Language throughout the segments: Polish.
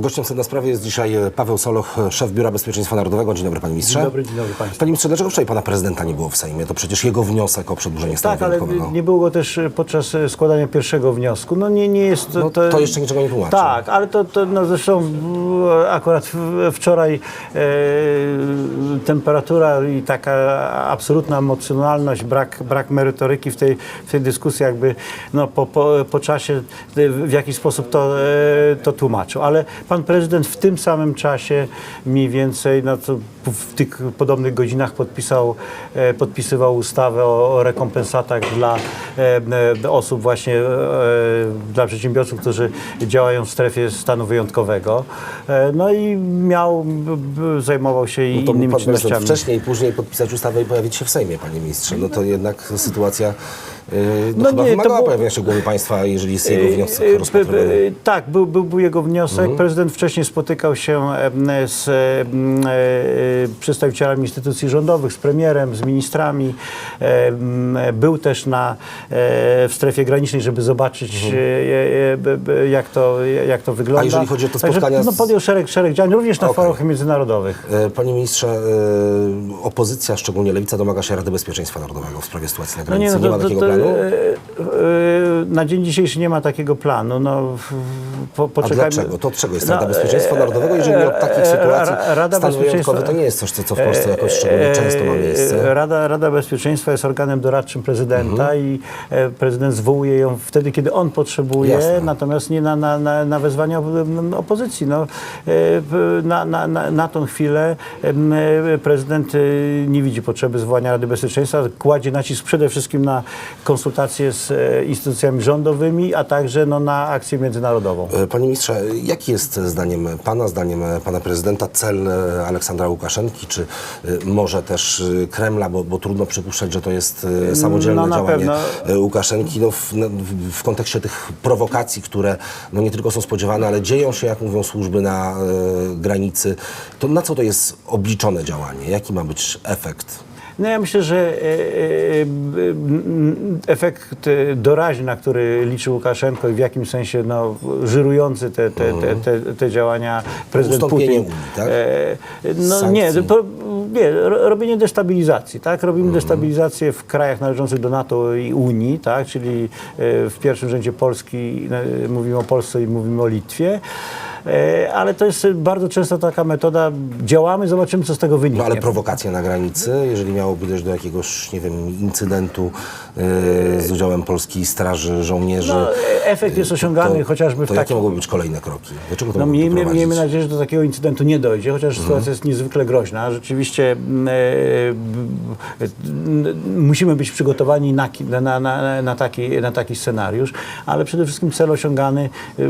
Gościem sedna sprawy jest dzisiaj Paweł Soloch, szef Biura Bezpieczeństwa Narodowego. Dzień dobry, panie ministrze. Dzień dobry, dzień dobry państwu. Panie ministrze, dlaczego wczoraj pana prezydenta nie było w Sejmie? To przecież jego wniosek o przedłużenie stanu Tak, ale wyjątkowego. nie było go też podczas składania pierwszego wniosku. No nie, nie jest to... No, to jeszcze niczego nie tłumaczy. Tak, ale to, to no zresztą akurat wczoraj e, temperatura i taka absolutna emocjonalność, brak, brak merytoryki w tej, w tej dyskusji jakby no, po, po, po czasie w jakiś sposób to, e, to tłumaczył. Ale pan prezydent w tym samym czasie mniej więcej no, to w tych podobnych godzinach podpisał, e, podpisywał ustawę o, o rekompensatach dla e, e, osób właśnie, dla przedsiębiorców, którzy działają w strefie stanu wyjątkowego. No i miał, zajmował się No innymi czynnościami. wcześniej i później podpisać ustawę i pojawić się w Sejmie, panie ministrze. No to jednak sytuacja no, No chyba nie, to wymagała było- się głowy państwa, jeżeli jest jego wniosek E, e, rozpatrywany. Tak, był, był, był jego wniosek. Mhm. Prezydent wcześniej spotykał się z e, przedstawicielami instytucji rządowych, z premierem, z ministrami. Był też na, e, w strefie granicznej, żeby zobaczyć, e, e, jak, to, jak to wygląda. Mhm. jeżeli chodzi o to Także, spotkania no, podjął szereg, szereg działań, również na Okej. forach międzynarodowych. Panie ministrze, opozycja, szczególnie lewica, domaga się Rady Bezpieczeństwa Narodowego w sprawie sytuacji na No nie, granicy. no nie to, ma to, takiego to, planu? e, e, na dzień dzisiejszy nie ma takiego planu. No, po, A poczekajmy. dlaczego? To od czego jest No, Rada Bezpieczeństwa e, Narodowego? Jeżeli e, od takich e, sytuacji Ra- Rada stan wyjątkowy Bezpieczeństwa- to nie jest coś, co w Polsce jakoś szczególnie często ma E, miejsce. Rada, Rada Bezpieczeństwa jest organem doradczym prezydenta Mhm. i e, prezydent zwołuje ją wtedy, kiedy on potrzebuje, Jasne. natomiast nie na, na, na, na wezwania opozycji. No, e, na, na, na, na tą chwilę e, prezydent e, nie widzi potrzeby zwołania Rady Bezpieczeństwa, kładzie nacisk przede wszystkim na konsultacje z e, instytucjami rządowymi, a także no, na akcję międzynarodową. E, Panie ministrze, jaki jest zdaniem pana, zdaniem pana prezydenta cel Aleksandra Łukaszenki, czy e, może też e, Kremla, bo, bo trudno przypuszczać, że to jest samodzielne No, działanie pewno. Łukaszenki no, w, no, w- w kontekście tych prowokacji, które no, nie tylko są spodziewane, ale dzieją się, jak mówią służby na granicy. To na co to jest obliczone działanie? Jaki ma być efekt? No ja myślę, że e, e, m, efekt e, doraźny, na który liczy Łukaszenko i w jakim sensie no, żyrujący te, te, te, te, te działania prezydent Ustąpienie Putin. Unii, tak? E, no Sankcji. nie, to, nie, ro- robienie destabilizacji, tak? Robimy destabilizację w krajach należących do NATO i Unii, tak? Czyli e, w pierwszym rzędzie Polski, e, mówimy o Polsce i mówimy o Litwie. E, Ale to jest bardzo często taka metoda, działamy, zobaczymy, co z tego wyniknie. No ale prowokacja na granicy, jeżeli miałoby dojść do jakiegoś, nie wiem, incydentu e, z udziałem polskiej straży, żołnierzy, No, efekt jest osiągany chociażby w to jakie takim... mogłyby być kolejne kroki? Do czego to No, miejmy, miejmy nadzieję, że do takiego incydentu nie dojdzie, chociaż sytuacja jest niezwykle groźna. Rzeczywiście mm, e, b- musimy być przygotowani na, na, na, na, taki, na taki scenariusz, ale przede wszystkim cel osiągany, e,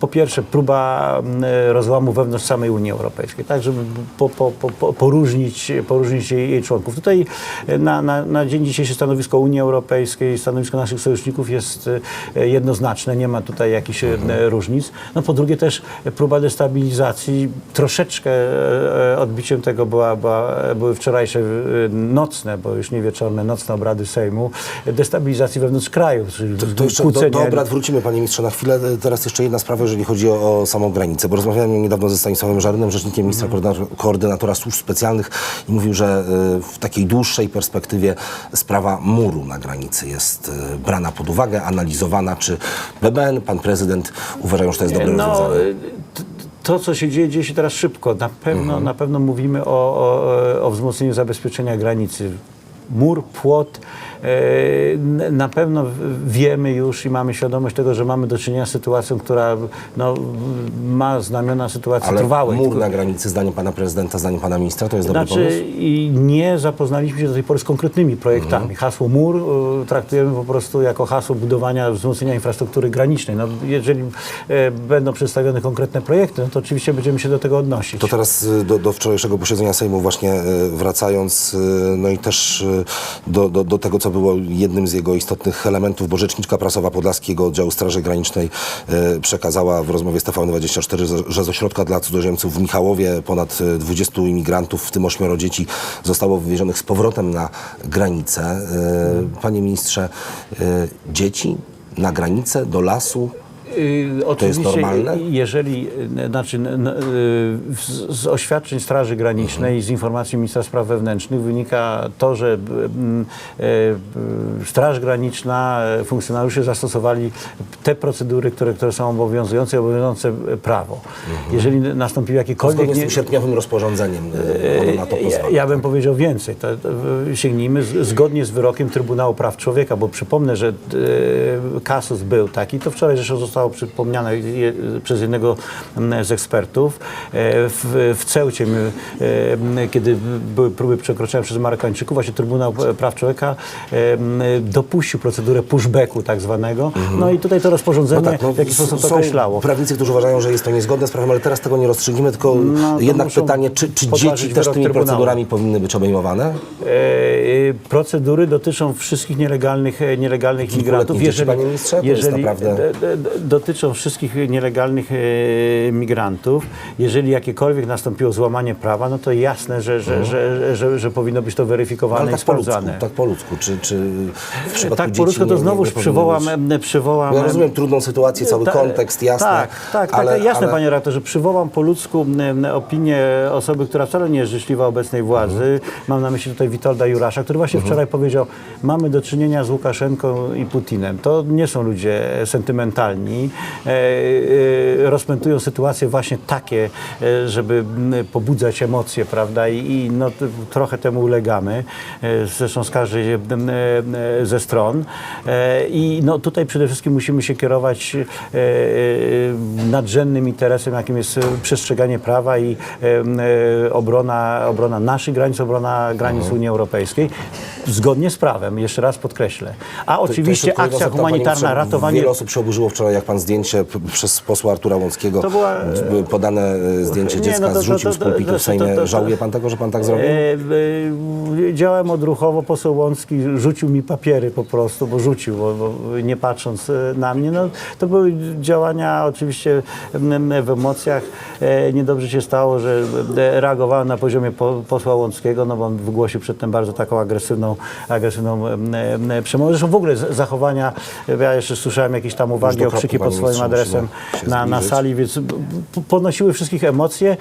po pierwsze próba rozłamu wewnątrz samej Unii Europejskiej, tak, żeby po, po, po, po, poróżnić, poróżnić jej, jej członków. Tutaj e, na, na, na dzień dzisiejszy stanowisko Unii Europejskiej, stanowisko naszych sojuszników jest e, jednoznaczne, nie ma tutaj jakichś e, różnic. No po drugie też próba destabilizacji, troszeczkę e, odbiciem tego była, była, były wczorajsze e, nocne, bo już nie wieczorne, nocne obrady Sejmu, e, destabilizacji wewnątrz kraju, czyli To jeszcze do, do obrad wrócimy, panie ministrze, na chwilę. Teraz jeszcze jedna sprawa, jeżeli chodzi o, o samą granicę, bo rozmawiałem niedawno ze Stanisławem Żarnem, rzecznikiem ministra koordynator- koordynatora służb specjalnych i mówił, że y, w takiej dłuższej perspektywie sprawa muru na granicy jest y, brana pod uwagę, analizowana, czy BBN, pan prezydent uważają, że to jest dobre No, rozwiązanie. To, co się dzieje, dzieje się teraz szybko. Na pewno, Mhm. na pewno mówimy o, o, o wzmocnieniu zabezpieczenia granicy. Mur, płot. e, Na pewno wiemy już i mamy świadomość tego, że mamy do czynienia z sytuacją, która no, ma znamiona sytuacji Ale trwałej. mur na granicy, zdaniem pana prezydenta, zdaniem pana ministra, to jest dobry znaczy, pomysł? i nie zapoznaliśmy się do tej pory z konkretnymi projektami. Mhm. Hasło mur y, traktujemy po prostu jako hasło budowania, wzmocnienia infrastruktury granicznej. No, jeżeli e, będą przedstawione konkretne projekty, no to oczywiście będziemy się do tego odnosić. To teraz do, do wczorajszego posiedzenia Sejmu właśnie wracając, no i też do, do, do tego, co było jednym z jego istotnych elementów, bo rzeczniczka prasowa Podlaskiego Oddziału Straży Granicznej y, przekazała w rozmowie z TVN24, że- z ośrodka dla cudzoziemców w Michałowie ponad y, 20 imigrantów, w tym ośmioro dzieci, zostało wywiezionych z powrotem na granicę. Y, Panie ministrze, dzieci na granicę, do lasu? Y, Oczywiście, normalne? jeżeli, y, znaczy, y, z, oświadczeń Straży Granicznej, z informacji Ministra Spraw Wewnętrznych wynika to, że e, Straż Graniczna, e, funkcjonariusze zastosowali te procedury, które, które są obowiązujące i obowiązujące prawo. Jeżeli nastąpił jakikolwiek... Zgodnie z tym sierpniowym rozporządzeniem e, ono na to pozwala. ja bym powiedział więcej. To, to, sięgnijmy z, zgodnie z wyrokiem Trybunału Praw Człowieka, bo przypomnę, że e, kasus był taki, to wczoraj zresztą zostało przypomniane je, przez jednego m, z ekspertów. E, w, w Ceucie, e, kiedy były próby przekroczenia przez Marokańczyków, właśnie Trybunał Praw Człowieka e, dopuścił procedurę pushbacku tak zwanego. No i tutaj to rozporządzenie No tak, no, w jakiś sposób to określało. prawnicy, którzy uważają, że jest to niezgodne z prawem, ale teraz tego nie rozstrzygniemy, tylko No, jednak pytanie, czy, czy dzieci też tymi Trybunału. procedurami powinny być obejmowane? E, procedury dotyczą wszystkich nielegalnych, nielegalnych migrantów. dzieci, panie ministrze? To jest naprawdę- d- d- d- dotyczą wszystkich nielegalnych e, migrantów. Jeżeli jakiekolwiek nastąpiło złamanie prawa, no to jasne, że, że, że, że, że powinno być to weryfikowane Mhm. I tak sprawdzane. tak po ludzku. Czy, czy w przypadku tak po ludzku to znowuż powinno przywołam, przywołam... Ja em, rozumiem trudną sytuację, cały kontekst, jasne. Tak, tak, ale, tak, jasne ale... panie redaktorze. Przywołam po ludzku opinię osoby, która wcale nie jest życzliwa obecnej władzy. Mam na myśli tutaj Witolda Jurasza, który właśnie wczoraj powiedział, mamy do czynienia z Łukaszenką i Putinem. To nie są ludzie sentymentalni. E, e, rozpętują sytuacje właśnie takie, e, żeby pobudzać emocje, prawda? I, no, trochę temu ulegamy. Zresztą z każdej ze stron. I no, tutaj przede wszystkim musimy się kierować nadrzędnym interesem, jakim jest przestrzeganie prawa i obrona, obrona naszych granic, obrona granic Unii Europejskiej, zgodnie z prawem, jeszcze raz podkreślę. A To- to oczywiście jeszcze akcja humanitarna, ratowanie... Wiele osób się oburzyło wczoraj, jak pan zdjęcie przez posła Artura Łąckiego, To była- podane e, zdjęcie Nie, dziecka no to- to- zrzucił to- z pulpitu to- w Sejmie. to- to- to- Żałuje pan tego, że pan tak zrobił? E, e, działałem odruchowo, poseł Łącki rzucił mi papiery po prostu, bo rzucił, bo, bo nie patrząc na mnie. No, to były działania oczywiście w emocjach. Niedobrze się stało, że reagowałem na poziomie po, posła Łąckiego, no bo on wygłosił przedtem bardzo taką agresywną, agresywną em, em, przemowę. Zresztą w ogóle zachowania, ja jeszcze słyszałem jakieś tam uwagi, okrzyki pod swoim adresem na, na sali, więc podnosiły wszystkich emocje.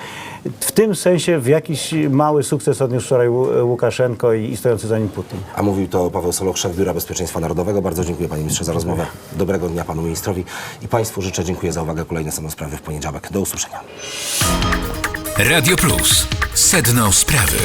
W tym sensie w jakiś mały sukces odniósł wczoraj Łukaszenko i, i stojący za nim Putin. A mówił to Paweł Soloch, szef Biura Bezpieczeństwa Narodowego. Bardzo dziękuję panie ministrze za rozmowę. Dobrego dnia panu ministrowi i państwu życzę. Dziękuję za uwagę. Kolejne są sprawy w poniedziałek. Do usłyszenia. Radio Plus. Sedno sprawy.